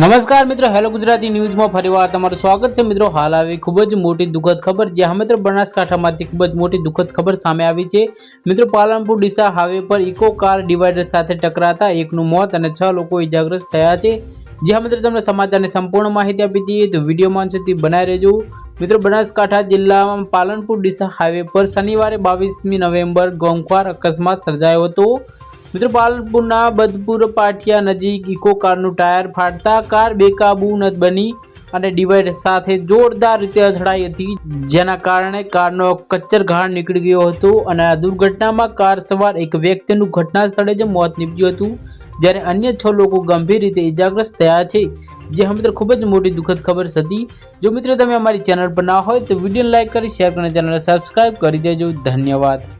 નમસ્કાર મિત્રો, હેલો ગુજરાતી ન્યૂઝમાં ફરીવાર તમારું સ્વાગત છે. મિત્રો, હાલ આવી ખૂબ જ મોટી દુઃખદ ખબર જ્યાં મિત્રો, બનાસકાંઠામાંથી ખૂબ જ મોટી દુઃખદ ખબર સામે આવી છે. મિત્રો, પાલનપુર, ડીસા હાઈવે પર ઇકો કાર ડિવાઈડર સાથે ટકરાતા એકનું મોત અને છ લોકો ઇજાગ્રસ્ત થયા છે. જ્યાં મિત્રો, તમને સમાચારની સંપૂર્ણ માહિતી આપી દઈએ તો વિડીયોમાં સુધી બનાવી રહેજો. મિત્રો, બનાસકાંઠા જિલ્લામાં પાલનપુર, ડીસા હાઈવે પર શનિવારે બાવીસમી નવેમ્બર ગોંખવાર અકસ્માત સર્જાયો હતો. મિત્રો પાલપુરના બદપુર પાટિયા નજીક ઇકો કારનું ટાયર ફાટતા કાર બેકાબુ ન બની અને ડિવાઈડ સાથે જોરદાર રીતે અથડાઈ હતી. જેના કારણે કારનો કચ્ચર ઘાણ નીકળી ગયો હતો અને આ દુર્ઘટનામાં કાર સવાર એક વ્યક્તિનું ઘટના સ્થળે જ મોત નીપજ્યું હતું, જ્યારે અન્ય છ લોકો ગંભીર રીતે ઇજાગ્રસ્ત થયા છે. જે મિત્રો ખૂબ જ મોટી દુઃખદ ખબર હતી જો મિત્રો તમે અમારી ચેનલ પર ના હોય તો વીડિયો લાઇક કરી, શેર કરીને ચેનલને સબસ્ક્રાઈબ કરી દેજો. ધન્યવાદ.